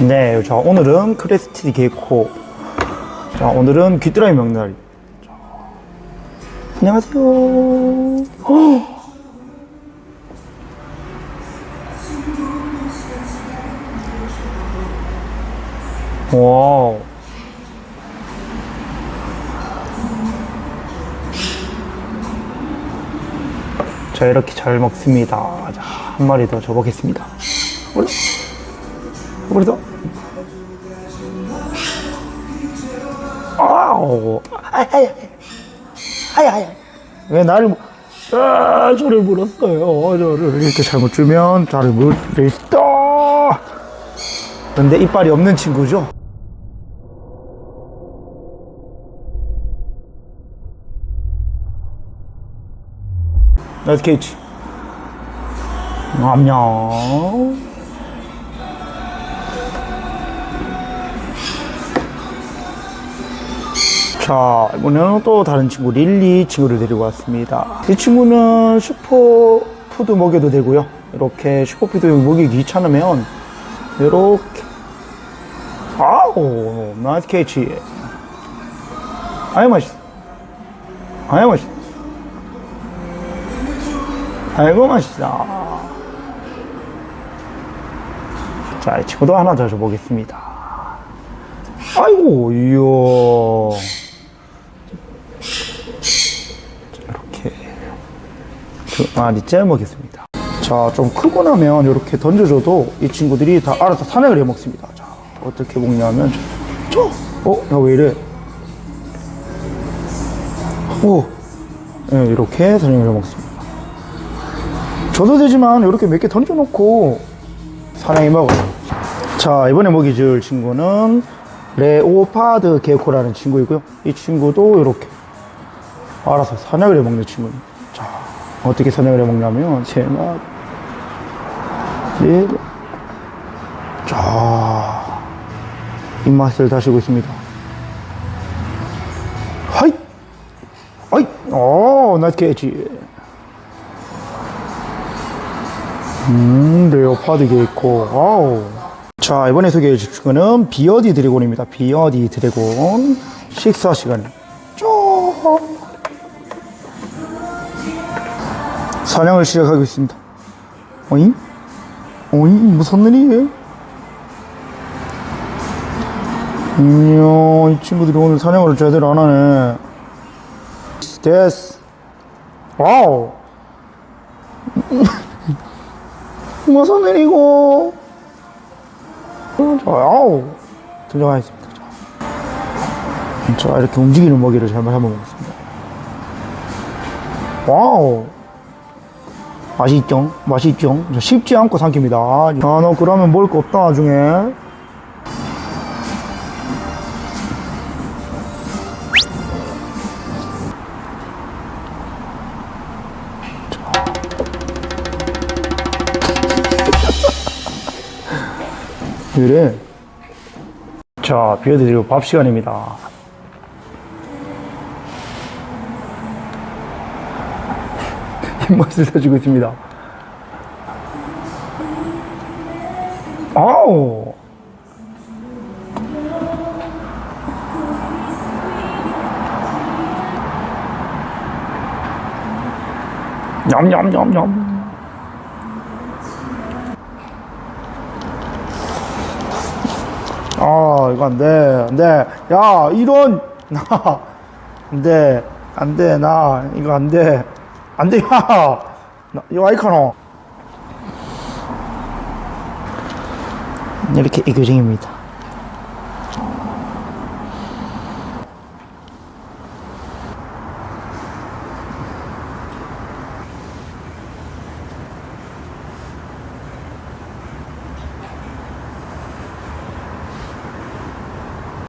네, 자, 오늘은 크레스티 게코. 자, 오늘은 귀뚜라미 명다리. 자, 안녕하세요. 헉! 와우. 자, 이렇게 잘 먹습니다. 자, 한 마리 더 줘보겠습니다. 우 아우. 아야야. 아야야. 왜 나를, 물- 아, 저를 물었어요. 저를 이렇게 잘못 주면 저를 물을 있다. 근데 이빨이 없는 친구죠? 나이스 케이치. 안녕. 자, 이번에는 또 다른 친구, 릴리 친구를 데리고 왔습니다. 이 친구는 슈퍼푸드 먹여도 되고요. 이렇게 슈퍼푸드 먹이기 귀찮으면, 이렇게. 아우, 나이스 캐치. 아유, 맛있어. 아유, 맛있어. 아이고, 맛있다. 자, 이 친구도 하나 더 줘보겠습니다. 아이고, 이야. 이렇게 두 마리째 먹겠습니다. 자, 좀 크고 나면 이렇게 던져줘도 이 친구들이 다 알아서 사냥을 해 먹습니다. 자, 어떻게 먹냐면, 저, 저, 어, 나 왜 이래? 오, 네, 이렇게 사냥을 해 먹습니다. 줘도 되지만 이렇게 몇 개 던져놓고 사냥해 먹어요. 자, 이번에 먹이 줄 친구는 레오파드 게코라는 친구이고요. 이 친구도 이렇게 알아서 사냥을 해 먹는 친구입니다. 자, 어떻게 사냥을 해 먹냐면, 세 마리, 네 개. 자, 입맛을 다시고 있습니다. 하이! 하이! 오, 나이스 캐치. 음, 레오파드 게이코. 와우. 자, 이번에 소개해 줄 친구는 비어디 드래곤입니다. 비어디 드래곤. 식사 시간. 쪼. 사냥을 시작하겠습니다. 어잉? 어잉? 무슨 일이에요? 이야, 이 친구들이 오늘 사냥을 제대로 안 하네. 됐어. 와우. 무슨 일이고? 아우. 등장하겠습니다. 자. 자, 이렇게 움직이는 먹이를 잘 한번 먹겠습니다. 와우. 맛있죠? 맛있죠? 자, 쉽지 않고 삼킵니다. 아, 너 그러면 먹을 거 없다, 나중에. 자, 비워드리고 밥 시간입니다. 입맛을 사주고 있습니다. 아우! 냠냠냠냠. 아, 이거 안 돼. 안 돼. 야, 이런. 나. 안 돼. 안 돼. 나. 이거 안 돼. 안 돼. 야. 나, 이거 아이카노. 이렇게 이교정입니다.